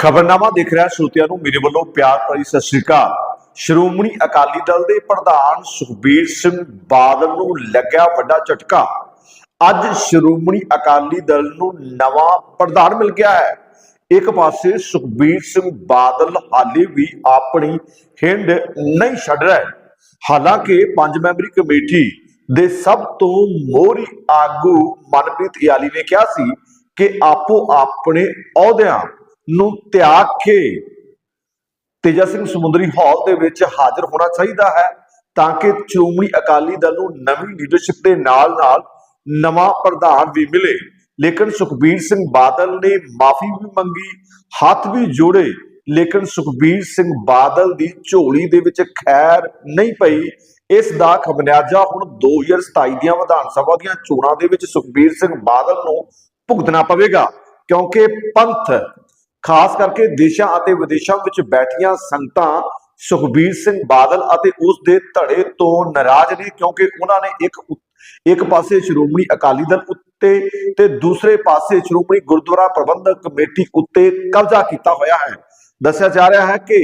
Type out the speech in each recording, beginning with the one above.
ਖਬਰਨਾਮਾ ਦੇਖ ਰਿਹਾ ਸਰੋਤਿਆਂ ਨੂੰ ਮੇਰੇ ਵੱਲੋਂ ਪਿਆਰ ਭਰੀ ਸਤਿ ਸ੍ਰੀ ਅਕਾਲ। ਸ਼੍ਰੋਮਣੀ ਅਕਾਲੀ ਦਲ ਦੇ ਪ੍ਰਧਾਨ ਸੁਖਬੀਰ ਸਿੰਘ ਬਾਦਲ ਨੂੰ ਲੱਗਿਆ ਵੱਡਾ ਝਟਕਾ। ਅੱਜ ਸ਼੍ਰੋਮਣੀ ਅਕਾਲੀ ਦਲ ਨੂੰ ਨਵਾਂ ਪ੍ਰਧਾਨ ਮਿਲ ਗਿਆ ਹੈ। ਇੱਕ ਪਾਸੇ ਸੁਖਬੀਰ ਸਿੰਘ ਬਾਦਲ ਹਾਲੇ ਵੀ ਆਪਣੀ ਹਿੰਡ ਨਹੀਂ ਛੱਡ ਰਿਹਾ। ਹਾਲਾਂਕਿ ਪੰਜ ਮੈਂਬਰੀ ਕਮੇਟੀ ਦੇ ਸਭ ਤੋਂ ਮੋਹਰੀ ਆਗੂ ਮਨਪ੍ਰੀਤ ਇਆਲੀ ਨੇ ਕਿਹਾ ਸੀ ਕਿ ਆਪੋ ਆਪਣੇ ਅਹੁਦਿਆਂ ਨੂੰ ਤਿਆਗ ਕੇ ਤੇਜਾ ਸਿੰਘ ਸਮੁੰਦਰੀ ਹਾਲ ਦੇ ਵਿੱਚ ਹਾਜ਼ਰ ਹੋਣਾ ਚਾਹੀਦਾ ਹੈ ਤਾਂ ਕਿ ਸ਼੍ਰੋਮਣੀ ਅਕਾਲੀ ਦਲ ਨੂੰ ਨਵੀਂ ਲੀਡਰਸ਼ਿਪ ਦੇ ਨਾਲ ਨਾਲ ਨਵਾਂ ਪ੍ਰਧਾਨ ਵੀ ਮਿਲੇ। ਲੇਕਿਨ ਸੁਖਬੀਰ ਸਿੰਘ ਬਾਦਲ ਨੇ ਮਾਫੀ ਵੀ ਮੰਗੀ, ਹੱਥ ਵੀ ਜੋੜੇ, ਲੇਕਿਨ ਸੁਖਬੀਰ ਸਿੰਘ ਬਾਦਲ ਦੀ ਝੋਲੀ ਦੇ ਵਿੱਚ ਖੈਰ ਨਹੀਂ ਪਈ। ਇਸ ਦਾ ਖਮਿਆਜਾ ਹੁਣ 2027 ਦੀਆਂ ਵਿਧਾਨ ਸਭਾ ਦੀਆਂ ਚੋਣਾਂ ਦੇ ਵਿੱਚ ਸੁਖਬੀਰ ਸਿੰਘ ਬਾਦਲ ਨੂੰ ਭੁਗਤਣਾ ਪਵੇਗਾ, ਕਿਉਂਕਿ ਪੰਥ ਖਾਸ ਕਰਕੇ ਦੇਸ਼ਾਂ ਅਤੇ ਵਿਦੇਸ਼ਾਂ ਵਿੱਚ ਬੈਠੀਆਂ ਸੰਗਤਾਂ ਸੁਖਬੀਰ ਸਿੰਘ ਬਾਦਲ ਅਤੇ ਉਸ ਦੇ ਧੜੇ ਤੋਂ ਨਾਰਾਜ਼ ਨੇ ਕਿਉਂਕਿ ਉਹਨਾਂ ਨੇ ਇੱਕ ਇੱਕ ਪਾਸੇ ਸ਼੍ਰੋਮਣੀ ਅਕਾਲੀ ਦਲ ਉੱਤੇ ਤੇ ਦੂਸਰੇ ਪਾਸੇ ਸ਼੍ਰੋਮਣੀ ਗੁਰਦੁਆਰਾ ਪ੍ਰਬੰਧਕ ਕਮੇਟੀ ਉੱਤੇ ਕਬਜ਼ਾ ਕੀਤਾ ਹੋਇਆ ਹੈ। ਦੱਸਿਆ ਜਾ ਰਿਹਾ ਹੈ ਕਿ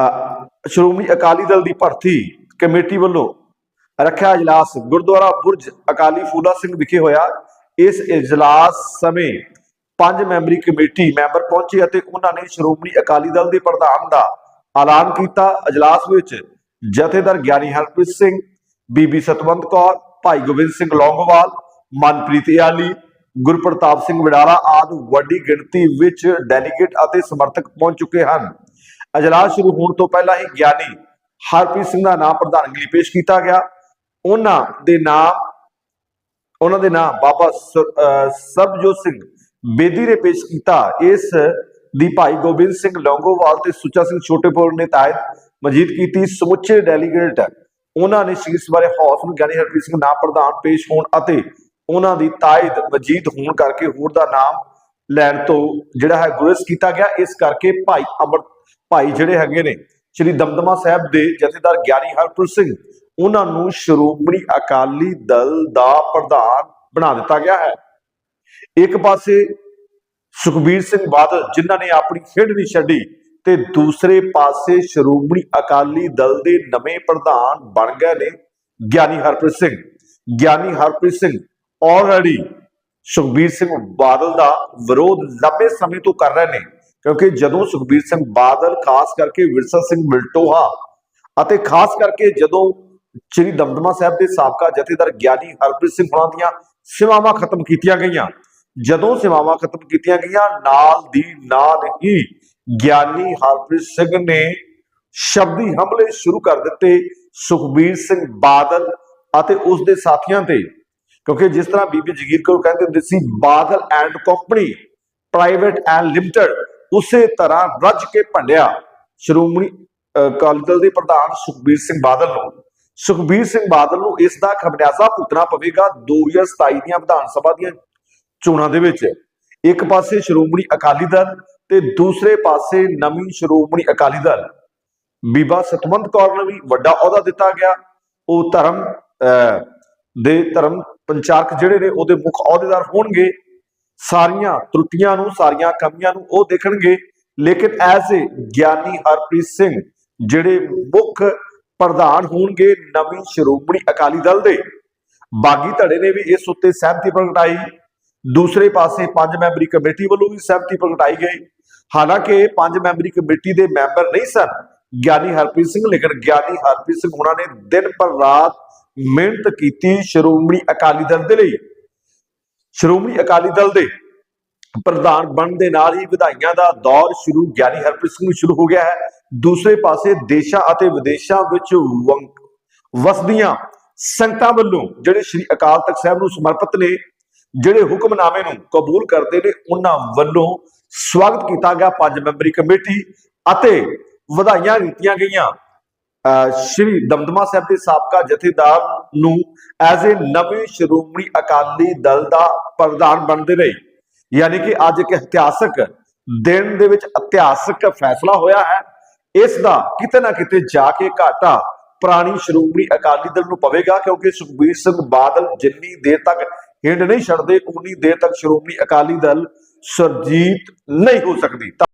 ਅ, ਸ਼੍ਰੋਮਣੀ ਅਕਾਲੀ ਦਲ ਦੀ ਭਰਤੀ ਕਮੇਟੀ ਵੱਲੋਂ ਰੱਖਿਆ ਇਜਲਾਸ ਗੁਰਦੁਆਰਾ ਬੁਰਜ ਅਕਾਲੀ ਫੂਲਾ ਸਿੰਘ ਵਿਖੇ ਹੋਇਆ। ਇਸ ਇਜਲਾਸ ਸਮੇਂ ਪੰਜ ਮੈਂਬਰੀ ਕਮੇਟੀ ਮੈਂਬਰ ਪਹੁੰਚੇ ਅਤੇ ਉਹਨਾਂ ਨੇ ਸ਼੍ਰੋਮਣੀ ਅਕਾਲੀ ਦਲ ਦੇ ਪ੍ਰਧਾਨ ਦਾ ਐਲਾਨ ਕੀਤਾ। ਇਜਲਾਸ ਵਿੱਚ ਜਥੇਦਾਰ ਗਿਆਨੀ ਹਰਪ੍ਰੀਤ ਸਿੰਘ, ਬੀਬੀ ਸਤਵੰਤ ਕੌਰ, ਭਾਈ ਗੋਬਿੰਦ ਸਿੰਘ ਲੌਂਗੋਵਾਲ, ਮਨਪ੍ਰੀਤ ਇਆਲੀ, ਗੁਰਪ੍ਰਤਾਪ ਸਿੰਘ ਵਡਾਲਾ ਆਦਿ ਵੱਡੀ ਗਿਣਤੀ ਵਿੱਚ ਡੈਲੀਗੇਟ ਅਤੇ ਸਮਰਥਕ ਪਹੁੰਚ ਚੁੱਕੇ ਹਨ। ਅਜਲਾਸ ਸ਼ੁਰੂ ਹੋਣ ਤੋਂ ਪਹਿਲਾਂ ਹੀ ਗਿਆਨੀ ਹਰਪ੍ਰੀਤ ਸਿੰਘ ਦਾ ਨਾਮ ਪ੍ਰਧਾਨਗੀ ਲਈ ਪੇਸ਼ ਕੀਤਾ ਗਿਆ। ਉਹਨਾਂ ਦੇ ਨਾਮ, ਉਹਨਾਂ ਦੇ ਨਾਮ ਬਾਬਾ ਸਰਬਜੋਤ ਸਿੰਘ ਬੇਦੀ ਨੇ ਪੇਸ਼ ਕੀਤਾ। ਇਸ ਦੀ ਭਾਈ ਗੋਬਿੰਦ ਸਿੰਘ ਲੌਂਗੋਵਾਲ ਤੇ ਸੁੱਚਾ ਸਿੰਘ ਛੋਟੇਪੁਰ ਨੇ ਤਾਇਦ ਮਜੀਦ ਕੀਤੀ। ਸਮੁੱਚੇ ਡੈਲੀਗੇਟ ਉਹਨਾਂ ਨੇ ਸ਼ੀਰਸ਼ ਬਾਰੇ ਹੌਸ ਨੂੰ ਗਿਆਨੀ ਹਰਪ੍ਰੀਤ ਸਿੰਘ ਨਾਮ ਪ੍ਰਧਾਨ ਪੇਸ਼ ਹੋਣ ਅਤੇ ਉਹਨਾਂ ਦੀ ਤਾਇਦ ਮਜੀਦ ਹੋਣ ਕਰਕੇ ਹੋਰ ਦਾ ਨਾਮ ਲੈਣ ਤੋਂ ਜਿਹੜਾ ਹੈ ਗੁਰਸ ਕੀਤਾ ਗਿਆ। ਇਸ ਕਰਕੇ ਭਾਈ ਅਮਰ, ਭਾਈ ਜਿਹੜੇ ਹੈਗੇ ਨੇ, ਸ਼੍ਰੀ ਦਮਦਮਾ ਸਾਹਿਬ ਦੇ ਜਥੇਦਾਰ ਗਿਆਨੀ ਹਰਪ੍ਰੀਤ ਸਿੰਘ, ਉਹਨਾਂ ਨੂੰ ਸ਼੍ਰੋਮਣੀ ਅਕਾਲੀ ਦਲ ਦਾ ਪ੍ਰਧਾਨ ਬਣਾ ਦਿੱਤਾ ਗਿਆ ਹੈ। ਇੱਕ ਪਾਸੇ ਸੁਖਬੀਰ ਸਿੰਘ ਬਾਦਲ, ਜਿਨ੍ਹਾਂ ਨੇ ਆਪਣੀ ਖੇਡ ਨਹੀਂ ਛੱਡੀ ਤੇ ਦੂਸਰੇ ਪਾਸੇ ਸ਼੍ਰੋਮਣੀ ਅਕਾਲੀ ਦਲ ਦੇ ਨਵੇਂ ਪ੍ਰਧਾਨ ਬਣ ਗਏ ਨੇ ਗਿਆਨੀ ਹਰਪ੍ਰੀਤ ਸਿੰਘ। ਗਿਆਨੀ ਹਰਪ੍ਰੀਤ ਸਿੰਘ ਆਲਰੇਡੀ ਸੁਖਬੀਰ ਸਿੰਘ ਬਾਦਲ ਦਾ ਵਿਰੋਧ ਲੰਬੇ ਸਮੇਂ ਤੋਂ ਕਰ ਰਹੇ ਨੇ, ਕਿਉਂਕਿ ਜਦੋਂ ਸੁਖਬੀਰ ਸਿੰਘ ਬਾਦਲ, ਖਾਸ ਕਰਕੇ ਵਿਰਸਾ ਸਿੰਘ ਮਿਲਟੋਹਾ ਅਤੇ ਖਾਸ ਕਰਕੇ ਜਦੋਂ ਸ੍ਰੀ ਦਮਦਮਾ ਸਾਹਿਬ ਦੇ ਸਾਬਕਾ ਜਥੇਦਾਰ ਗਿਆਨੀ ਹਰਪ੍ਰੀਤ ਸਿੰਘ ਹੋਣਾ ਦੀਆਂ ਸੇਵਾਵਾਂ ਖਤਮ ਕੀਤੀਆਂ ਗਈਆਂ ਜਦੋਂ ਸੇਵਾਵਾਂ ਖਤਮ ਕੀਤੀਆਂ ਗਈਆਂ, ਨਾਲ ਦੀ ਨਾਲ ਹੀ ਗਿਆਨੀ ਹਰਪ੍ਰੀਤ ਸਿੰਘ ਨੇ ਸ਼ਬਦੀ ਹਮਲੇ ਸ਼ੁਰੂ ਕਰ ਦਿੱਤੇ ਸੁਖਬੀਰ ਸਿੰਘ ਬਾਦਲ ਅਤੇ ਉਸ ਦੇ ਸਾਥੀਆਂ ਤੇ। ਕਿਉਂਕਿ ਜਿਸ ਤਰ੍ਹਾਂ ਬੀਬੀ ਜਗੀਰ ਕੌਰ ਕਹਿੰਦੇ ਹੁੰਦੇ ਸੀ, Badal and company, private and limited, ਉਸੇ ਤਰ੍ਹਾਂ ਰੱਜ ਕੇ ਭੰਡਿਆ ਸ਼੍ਰੋਮਣੀ ਅਕਾਲੀ ਦਲ ਦੇ ਪ੍ਰਧਾਨ ਸੁਖਬੀਰ ਸਿੰਘ ਬਾਦਲ ਨੂੰ। ਸੁਖਬੀਰ ਸਿੰਘ ਬਾਦਲ ਨੂੰ ਇਸ ਦਾ ਖਮਿਆਜ਼ਾ ਭੁਗਤਣਾ ਪਵੇਗਾ 2027 ਦੀਆਂ ਵਿਧਾਨ ਸਭਾ ਦੀਆਂ ਚੋਣਾਂ ਦੇ ਵਿੱਚ। ਇੱਕ ਪਾਸੇ ਸ਼੍ਰੋਮਣੀ ਅਕਾਲੀ ਦਲ ਤੇ ਦੂਸਰੇ ਪਾਸੇ ਨਵੀਂ ਸ਼੍ਰੋਮਣੀ ਅਕਾਲੀ ਦਲ। ਬੀਬਾ ਸਤਵੰਤ ਕੌਰ ਨੂੰ ਵੀ ਵੱਡਾ ਅਹੁਦਾ ਦਿੱਤਾ ਗਿਆ। ਉਹ ਧਰਮ ਅਹ, ਦੇ ਧਰਮ ਪੰਚਾਰਕ ਜਿਹੜੇ ਨੇ ਉਹਦੇ ਮੁੱਖ ਅਹੁਦੇਦਾਰ ਹੋਣਗੇ। ਸਾਰੀਆਂ ਤਰੁੱਟੀਆਂ ਨੂੰ ਸਾਰੀਆਂ ਕਮੀਆਂ ਨੂੰ ਉਹ ਦੇਖਣਗੇ। ਲੇਕਿਨ ਐਸ ਏ ਗਿਆਨੀ ਹਰਪ੍ਰੀਤ ਸਿੰਘ ਜਿਹੜੇ ਮੁੱਖ ਪ੍ਰਧਾਨ ਹੋਣਗੇ ਨਵੀਂ ਸ਼੍ਰੋਮਣੀ ਅਕਾਲੀ ਦਲ ਦੇ। ਬਾਗੀ ਧੜੇ ਨੇ ਵੀ ਇਸ ਉੱਤੇ ਸਹਿਮਤੀ ਪ੍ਰਗਟਾਈ। ਦੂਸਰੇ ਪਾਸੇ ਪੰਜ ਮੈਂਬਰੀ ਕਮੇਟੀ ਵੱਲੋਂ ਵੀ ਸਹਿਮਤੀ ਪ੍ਰਗਟਾਈ ਗਈ। ਹਾਲਾਂਕਿ ਪੰਜ ਮੈਂਬਰੀ ਕਮੇਟੀ ਦੇ ਮੈਂਬਰ ਨਹੀਂ ਸਨ। ਗਿਆਨੀ ਹਰਪ੍ਰੀਤ ਸਿੰਘ, ਲੇਕਿਨ ਗਿਆਨੀ ਹਰਪ੍ਰੀਤ ਸਿੰਘ ਉਹਨਾਂ ਨੇ ਦਿਨ ਪਰ ਰਾਤ ਮਿਹਨਤ ਕੀਤੀ ਸ਼੍ਰੋਮਣੀ ਅਕਾਲੀ ਦਲ ਦੇ ਲਈ। ਸ਼੍ਰੋਮਣੀ ਅਕਾਲੀ ਦਲ ਦੇ ਪ੍ਰਧਾਨ ਬਣਨ ਦੇ ਨਾਲ ਹੀ ਵਧਾਈਆਂ ਦਾ ਦੌਰ ਸ਼ੁਰੂ ਗਿਆਨੀ ਹਰਪ੍ਰੀਤ ਸਿੰਘ ਨੂੰ ਸ਼ੁਰੂ ਹੋ ਗਿਆ ਹੈ। ਦੂਸਰੇ ਪਾਸੇ ਦੇਸ਼ਾਂ ਅਤੇ ਵਿਦੇਸ਼ਾਂ ਵਿੱਚ ਵੰ- ਵਸਦੀਆਂ ਸੰਗਤਾਂ ਵੱਲੋਂ ਜਿਹੜੇ ਸ੍ਰੀ ਅਕਾਲ ਤਖਤ ਸਾਹਿਬ ਨੂੰ ਸਮਰਪਿਤ ਨੇ ਜਿਹੜੇ ਹੁਕਮਨਾਮੇ ਨੂੰ ਕਬੂਲ ਕਰਦੇ ਨੇ, ਉਹਨਾਂ ਵੱਲੋਂ ਸਵਾਗਤ ਕੀਤਾ ਗਿਆ ਪੰਜ ਮੈਂਬਰੀ ਕਮੇਟੀ ਅਤੇ ਵਧਾਈਆਂ ਦਿੱਤੀਆਂ ਗਈਆਂ। ਸ਼੍ਰੀ ਦਮਦਮਾ ਸਾਹਿਬ ਦੇ ਸਾਬਕਾ ਜਥੇਦਾਰ ਨੂੰ ਐਜ਼ ਏ ਨਵੇਂ ਸ਼੍ਰੋਮਣੀ ਅਕਾਲੀ ਦਲ ਦਾ ਪ੍ਰਧਾਨ ਬਣਦੇ ਰਹੇ। ਯਾਨੀ ਕਿ ਅੱਜ ਇੱਕ ਇਤਿਹਾਸਕ ਦਿਨ ਦੇ ਵਿੱਚ ਇਤਿਹਾਸਕ ਫੈਸਲਾ ਹੋਇਆ ਹੈ। ਇਸ ਦਾ ਕਿਤੇ ਨਾ ਕਿਤੇ ਜਾ ਕੇ ਘਾਟਾ ਪੁਰਾਣੀ ਸ਼੍ਰੋਮਣੀ ਅਕਾਲੀ ਦਲ ਨੂੰ ਪਵੇਗਾ, ਕਿਉਂਕਿ ਸੁਖਬੀਰ ਸਿੰਘ ਬਾਦਲ ਜਿੰਨੀ ਦੇਰ ਤੱਕ ਹਿੰਡ ਨਹੀਂ ਛੱਡਦੇ ਉਨੀ ਦੇਰ ਤੱਕ ਸ਼੍ਰੋਮਣੀ ਅਕਾਲੀ ਦਲ ਸੁਰਜੀਤ ਨਹੀਂ ਹੋ ਸਕਦੀ।